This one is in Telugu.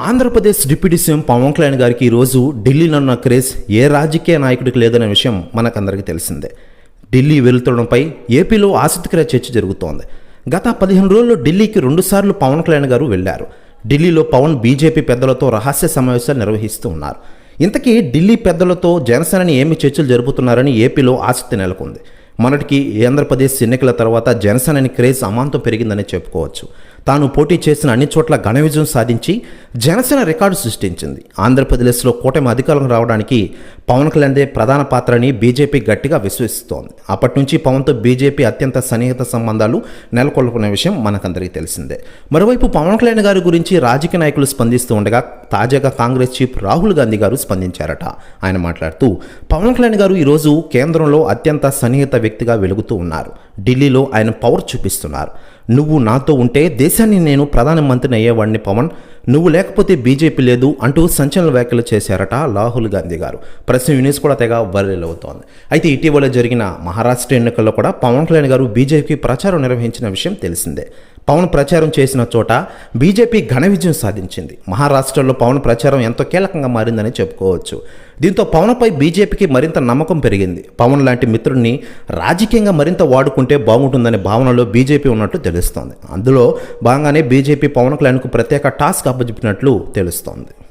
ఆంధ్రప్రదేశ్ డిప్యూటీ సీఎం పవన్ కళ్యాణ్ గారికి ఈరోజు ఢిల్లీలో ఉన్న క్రేజ్ ఏ రాజకీయ నాయకుడికి లేదనే విషయం మనకందరికీ తెలిసిందే. ఢిల్లీ వెళ్తుండడంపై ఏపీలో ఆసక్తికర చర్చ జరుగుతోంది. గత పదిహేను రోజుల్లో ఢిల్లీకి రెండుసార్లు పవన్ కళ్యాణ్ గారు వెళ్ళారు. ఢిల్లీలో పవన్ బీజేపీ పెద్దలతో రహస్య సమావేశాలు నిర్వహిస్తూ ఉన్నారు. ఇంతకీ ఢిల్లీ పెద్దలతో జనసేనని ఏమి చర్చలు జరుపుతున్నారని ఏపీలో ఆసక్తి నెలకొంది. మొన్నటికి ఆంధ్రప్రదేశ్ ఎన్నికల తర్వాత జనసేనని క్రేజ్ అమాంతం పెరిగిందని చెప్పుకోవచ్చు. తాను పోటీ చేసిన అన్ని చోట్ల ఘన విజయం సాధించి జనసేన రికార్డు సృష్టించింది. ఆంధ్రప్రదేశ్లో కూటమి అధికారం రావడానికి పవన్ కళ్యాణ్దే ప్రధాన పాత్రని బీజేపీ గట్టిగా విశ్వసిస్తోంది. అప్పటి నుంచి పవన్తో బీజేపీ అత్యంత సన్నిహిత సంబంధాలు నెలకొల్పుకున్న విషయం మనకందరికీ తెలిసిందే. మరోవైపు పవన్ కళ్యాణ్ గారి గురించి రాజకీయ నాయకులు స్పందిస్తూ ఉండగా తాజాగా కాంగ్రెస్ చీఫ్ రాహుల్ గాంధీ గారు స్పందించారట. ఆయన మాట్లాడుతూ పవన్ కళ్యాణ్ గారు ఈరోజు కేంద్రంలో అత్యంత సన్నిహిత వ్యక్తిగా వెలుగుతూ ఉన్నారు. ఢిల్లీలో ఆయన పవర్ చూపిస్తున్నారు. నువ్వు నాతో ఉంటే దేశాన్ని నేను ప్రధానమంత్రిని అయ్యేవాడిని పవన్. నువ్వు లేకపోతే బీజేపీ లేదు అంటూ సంచలన వ్యాఖ్యలు చేశారట రాహుల్ గాంధీ గారు. ప్రస్తుతం యూనిస్ కూడా తెగ వైరల్ అవుతోంది. అయితే ఇటీవల జరిగిన మహారాష్ట్ర ఎన్నికల్లో కూడా పవన్ కళ్యాణ్ గారు బీజేపీ ప్రచారం నిర్వహించిన విషయం తెలిసిందే. పవన్ ప్రచారం చేసిన చోట బీజేపీ ఘన విజయం సాధించింది. మహారాష్ట్రలో పవన్ ప్రచారం ఎంతో కీలకంగా మారిందని చెప్పుకోవచ్చు. దీంతో పవన్పై బీజేపీకి మరింత నమ్మకం పెరిగింది. పవన్ లాంటి మిత్రుడిని రాజకీయంగా మరింత వాడుకుంటే బాగుంటుందనే భావనలో బీజేపీ ఉన్నట్లు తెలుస్తోంది. అందులో భాగంగానే బీజేపీ పవన్ కళ్యాణ్కు ప్రత్యేక టాస్క్ అప్పచెప్పినట్లు తెలుస్తోంది.